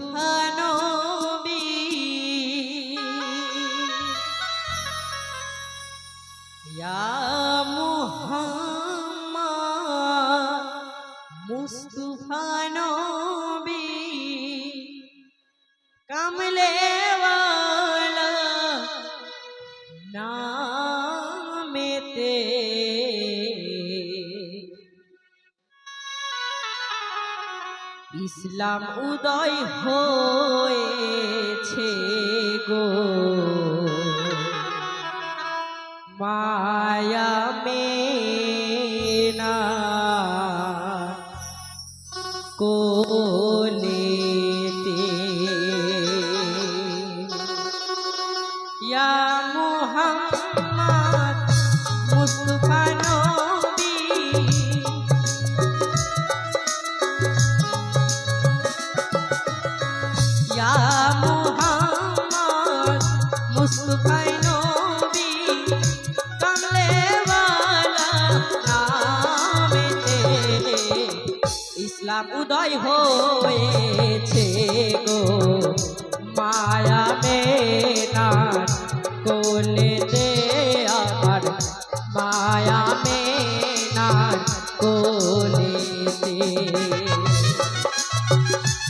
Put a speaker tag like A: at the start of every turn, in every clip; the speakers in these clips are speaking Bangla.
A: how ইসলাম উদয় হয়েছে গো। উদয় হয়েছে গো। মায়া মেনার কোলেতে আমার মায়া মেনার কোলেতে কেন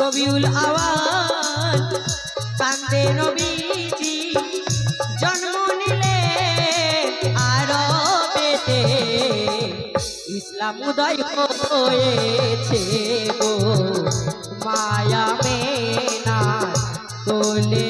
A: রবিউল আওয়াল কান্দে নবীজি জন্ম নিলে আরবেতে ইসলাম উদয় হয়েছে গো মায়া মেনা কোলেতে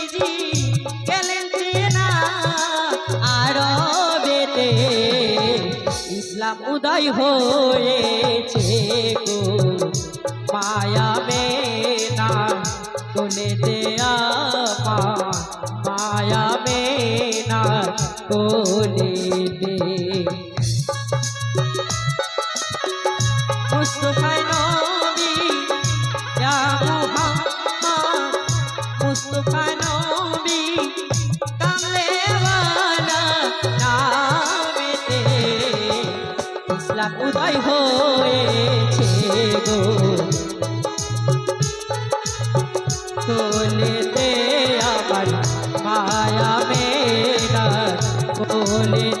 A: উদয় হয়েছে গো। মায়া আমার মায়া মেরা কোলেতে